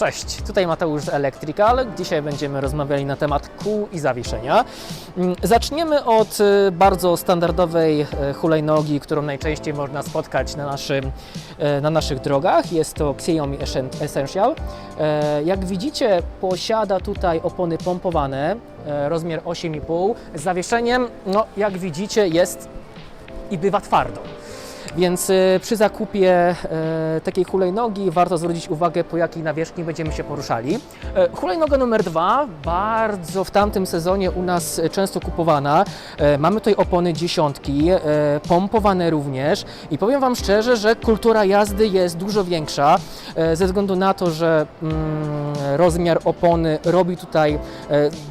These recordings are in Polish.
Cześć, tutaj Mateusz z Electrical. Dzisiaj będziemy rozmawiali na temat kół i zawieszenia. Mm, Zaczniemy od y, bardzo standardowej e, hulajnogi, którą najczęściej można spotkać na, naszym, e, na naszych drogach. Jest to Xiaomi Essen- Essential. E, Jak widzicie, posiada tutaj opony pompowane, e, rozmiar 8,5. Z zawieszeniem, no jak widzicie, jest i bywa twardo. Więc y, przy zakupie e, takiej hulajnogi warto zwrócić uwagę, po jakiej nawierzchni będziemy się poruszali. E, hulajnoga numer dwa, bardzo w tamtym sezonie u nas często kupowana. E, mamy tutaj opony dziesiątki, e, pompowane również i powiem Wam szczerze, że kultura jazdy jest dużo większa ze względu na to, że mm, rozmiar opony robi tutaj e,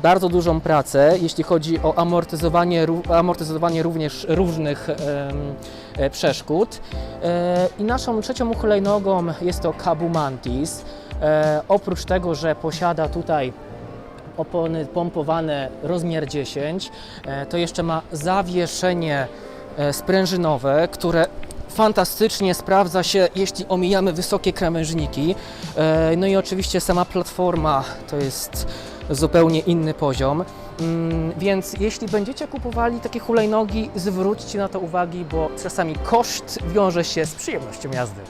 bardzo dużą pracę, jeśli chodzi o amortyzowanie, amortyzowanie również różnych e, przeszkód. E, I naszą trzecią hulajnogą jest to Kabu Mantis. E, Oprócz tego, że posiada tutaj opony pompowane rozmiar 10, e, to jeszcze ma zawieszenie e, sprężynowe, które fantastycznie sprawdza się, jeśli omijamy wysokie krawężniki. E, No i oczywiście sama platforma to jest zupełnie inny poziom. Mm, Więc jeśli będziecie kupowali takie hulajnogi, zwróćcie na to uwagi, bo czasami koszt wiąże się z przyjemnością jazdy.